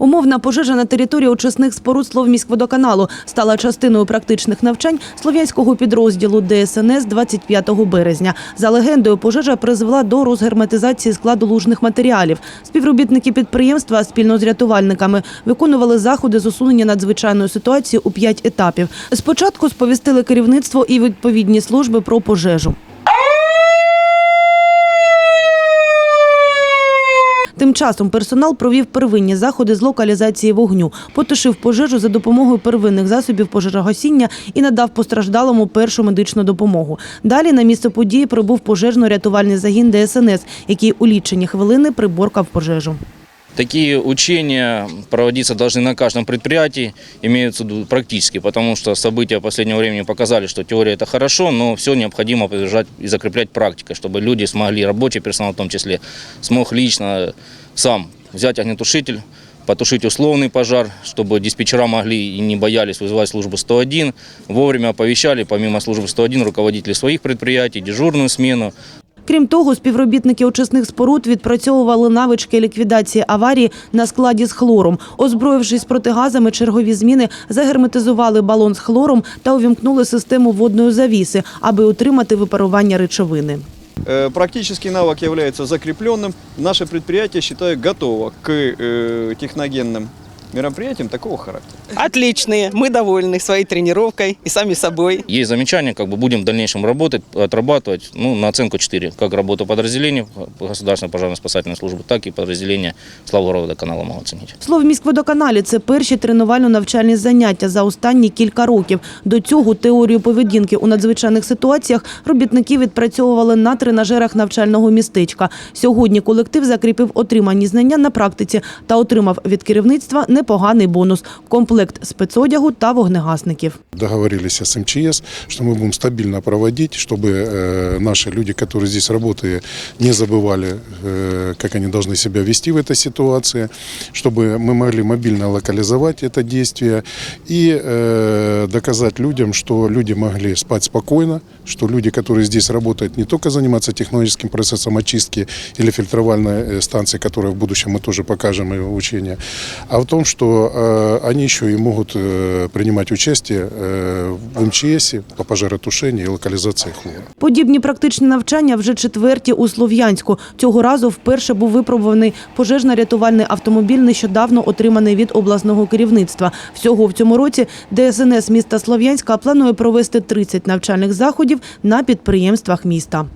Умовна пожежа на території очисних споруд Словміськводоканалу стала частиною практичних навчань слов'янського підрозділу ДСНС 25 березня. За легендою, пожежа призвела до розгерметизації складу лужних матеріалів. Співробітники підприємства спільно з рятувальниками виконували заходи з усунення надзвичайної ситуації у п'ять етапів. Спочатку сповістили керівництво і відповідні служби про пожежу. Тим часом персонал провів первинні заходи з локалізації вогню, потушив пожежу за допомогою первинних засобів пожежогасіння і надав постраждалому першу медичну допомогу. Далі на місце події прибув пожежно-рятувальний загін ДСНС, який у лічені хвилини приборкав пожежу. Такие учения проводиться должны на каждом предприятии, имеются практически, потому что события последнего времени показали, что теория это хорошо, но все необходимо поддержать и закреплять практикой, чтобы люди смогли, рабочий персонал в том числе, смог лично сам взять огнетушитель, потушить условный пожар, чтобы диспетчера могли и не боялись вызывать службу 101, вовремя оповещали помимо службы 101 руководителей своих предприятий, дежурную смену, Крім того, співробітники очисних споруд відпрацьовували навички ліквідації аварії на складі з хлором. Озброївшись протигазами, чергові зміни загерметизували балон з хлором та увімкнули систему водної завіси, аби утримати випарування речовини. Э, Практический навык является закрепленным. Наше предприятие, считаю, готово к э, техногенным мероприятиям такого характера. Отличные, мы довольны своей тренировкой и сами собой. Есть замечания, как бы будем в дальнейшем работать, отрабатывать, ну, на оценку 4, как работу подразделений Государственной пожарно-спасательной службы, так и подразделения Славгорода канала могу оценить. Слово в міськводоканалі це перші тренувально-навчальні заняття за останні кілька років. До цього теорію поведінки у надзвичайних ситуаціях робітники відпрацьовували на тренажерах навчального містечка. Сьогодні колектив закріпив отримані знання на практиці та отримав від керівництва непоганий бонус – комплект спецодягу та вогнегасників. договорились с МЧС, что мы будем стабильно проводить, чтобы э, наши люди, которые здесь работают, не забывали, э, как они должны себя вести в этой ситуации, чтобы мы могли мобильно локализовать это действие и э, доказать людям, что люди могли спать спокойно, что люди, которые здесь работают, не только заниматься технологическим процессом очистки или фильтровальной э, станции, которая в будущем мы тоже покажем и учения, а в том, что э, они еще и могут э, принимать участие э, в МЧС по пожаротушению и локализации хлора. Подібні практичні навчання вже четверті у Слов'янську. Цього разу вперше був випробуваний пожежно-рятувальний автомобіль, нещодавно отриманий від обласного керівництва. Всього в цьому році ДСНС міста Слов'янська планує провести 30 навчальних заходів на підприємствах міста.